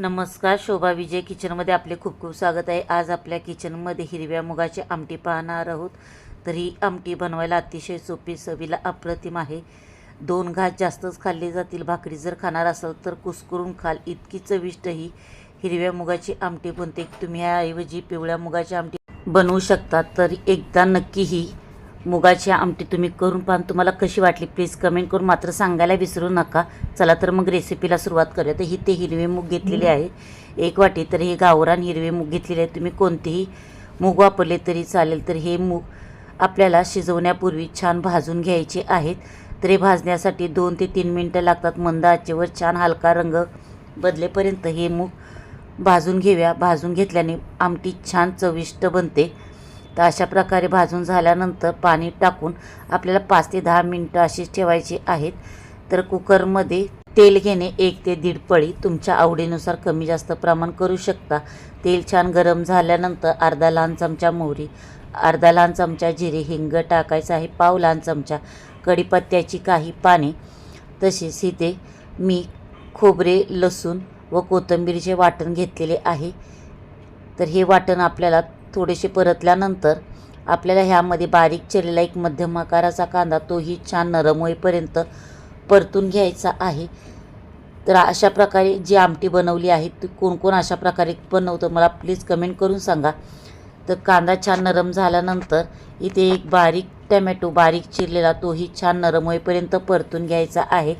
नमस्कार शोभा विजय किचनमध्ये आपले खूप खूप स्वागत आहे. आज आपल्या किचनमध्ये हिरव्या मुगाची आमटी पाहणार आहोत. तर ही आमटी बनवायला अतिशय सोपी चवीला अप्रतिम आहे. दोन घास जास्तच खाल्ले जातील. भाकरी जर खाणार असाल तर कुस्करून खाल. इतकी चविष्ट ही हिरव्या मुगाची आमटी बनते. तुम्ही ह्याऐवजी पिवळ्या मुगाची आमटी बनवू शकता. तर एकदा नक्की ही मुगाची आमटी तुम्ही करून पाहून तुम्हाला कशी वाटली प्लीज कमेंट करून मात्र सांगायला विसरू नका. चला तर मग रेसिपीला सुरुवात करूया. तर ही ते हिरवे मूग घेतलेले आहे एक वाटी तर हे गावरान हिरवे मूग घेतलेले आहे तुम्ही कोणतेही मूग वापरले तरी चालेल. तर हे मूग आपल्याला शिजवण्यापूर्वी छान भाजून घ्यायचे आहेत. तर हे भाजण्यासाठी दोन ते तीन मिनटं लागतात. मंद आचेवर छान हलका रंग बदलेपर्यंत हे मूग भाजून घेऊया. भाजून घेतल्याने आमटी छान चविष्ट बनते. तर अशा प्रकारे भाजून झाल्यानंतर पाणी टाकून आपल्याला पाच ते दहा मिनटं अशीच ठेवायची आहेत. तर कुकरमध्ये तेल घेणे एक ते दीड पळी तुमच्या आवडीनुसार कमी जास्त प्रमाण करू शकता. तेल छान गरम झाल्यानंतर अर्धा लहान चमचा मोहरी अर्धा लहान चमचा जिरे हिंग टाकायचं आहे पाव लहान चमचा कढीपत्त्याची काही पाने. तसेच इथे मी खोबरे लसूण व कोथिंबीरचे वाटण घेतलेले आहे. तर हे वाटण आपल्याला थोडेसे परतल्यानंतर आपल्याला ह्यामध्ये बारीक चिरलेला एक मध्यम आकाराचा कांदा तोही छान नरम होईपर्यंत परतून घ्यायचा आहे. तर अशा प्रकारे जी आमटी बनवली आहे ती कोण कोण अशा प्रकारे बनवतं मला प्लीज कमेंट करून सांगा. तर कांदा छान नरम झाल्यानंतर इथे एक बारीक टमॅटो बारीक चिरलेला तोही छान नरम होईपर्यंत परतून घ्यायचा आहे.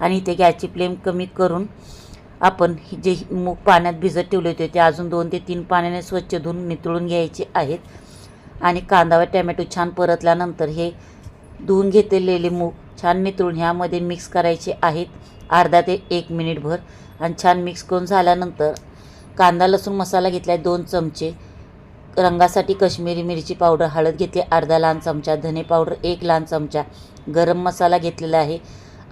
आणि इथे गॅसची फ्लेम कमी करून आपण ही जे मूग पाण्यात भिजत ठेवले होते ते अजून दोन ते तीन पाण्याने स्वच्छ धुवून नितळून घ्यायचे आहेत. आणि कांदा व टॅमॅटो छान परतल्यानंतर हे धुवून घेतलेले मूग छान नितळून ह्यामध्ये मिक्स करायचे आहेत. अर्धा ते एक मिनिटभर आणि छान मिक्स करून झाल्यानंतर कांदा लसूण मसाला घेतला आहे दोन चमचे. रंगासाठी कश्मीरी मिरची पावडर हळद घेतली अर्धा लहान चमचा. धने पावडर एक लहान चमचा. गरम मसाला घेतलेला आहे.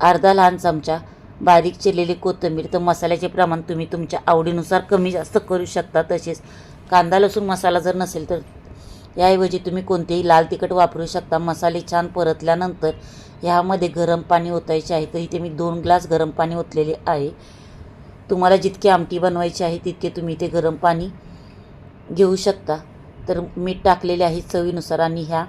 अर्धा लहान चमचा. बारीक चिरलेली कोथिंबीर तर मसाल्याचे प्रमाण तुम्ही तुमच्या आवडीनुसार कमी जास्त करू शकता तसेच कांदा लसूण मसाला जर नसेल तर याऐवजी तुम्ही कोणतेही लाल तिखट वापरू शकता. मसाले छान परतल्यानंतर ह्यामध्ये गरम पाणी ओतायचे आहे. तर इथे मी दोन ग्लास गरम पाणी ओतलेले आहे. तुम्हाला जितकी आमटी बनवायची आहे तितके तुम्ही इथे गरम पाणी घेऊ शकता. तर मीठ टाकलेले आहे चवीनुसार आणि ह्या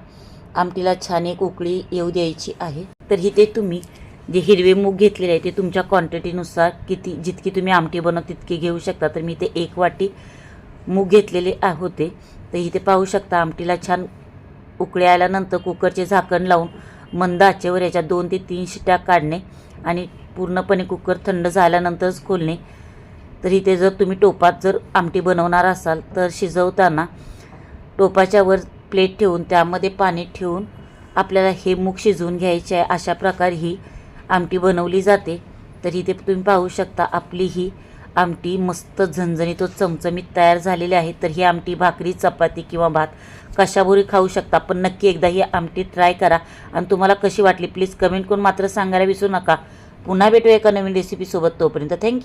आमटीला छान एक उकळी येऊ द्यायची आहे. तर इथे तुम्ही जे हिरवे मूग घेतलेले आहे ते तुमच्या क्वांटिटीनुसार किती जितकी तुम्ही आमटी बनव तितकी घेऊ शकता. तर मी ते एक वाटी मूग घेतलेले आ- होते. तर इथे पाहू शकता आमटीला छान उकळी आल्यानंतर कुकरचे झाकण लावून मंद आचेवर याच्या दोन ते तीन शिट्या काढणे आणि पूर्णपणे कुकर थंड झाल्यानंतरच खोलणे. तर इथे जर तुम्ही टोपात जर आमटी बनवणार असाल तर शिजवताना टोपाच्या वर प्लेट ठेवून त्यामध्ये पाणी ठेवून आपल्याला हे मूग शिजवून घ्यायचे आहे. अशा प्रकारे ही आमटी बनवली जाते. तर इथे तुम्ही पाहू शकता आपली ही आमटी मस्त झणझणीत तो चमचमीत तयार झालेली आहे. तर ही आमटी भाकरी चपाती किंवा भात कशाबरोबर खाऊ शकता? पण नक्की एकदा ही आमटी ट्राय करा. आणि तुम्हाला कशी वाटली? प्लीज कमेंट करून मात्र सांगायला विसरू नका. पुन्हा भेटूया एका नवीन रेसिपीसोबत तोपर्यंत. थँक्यू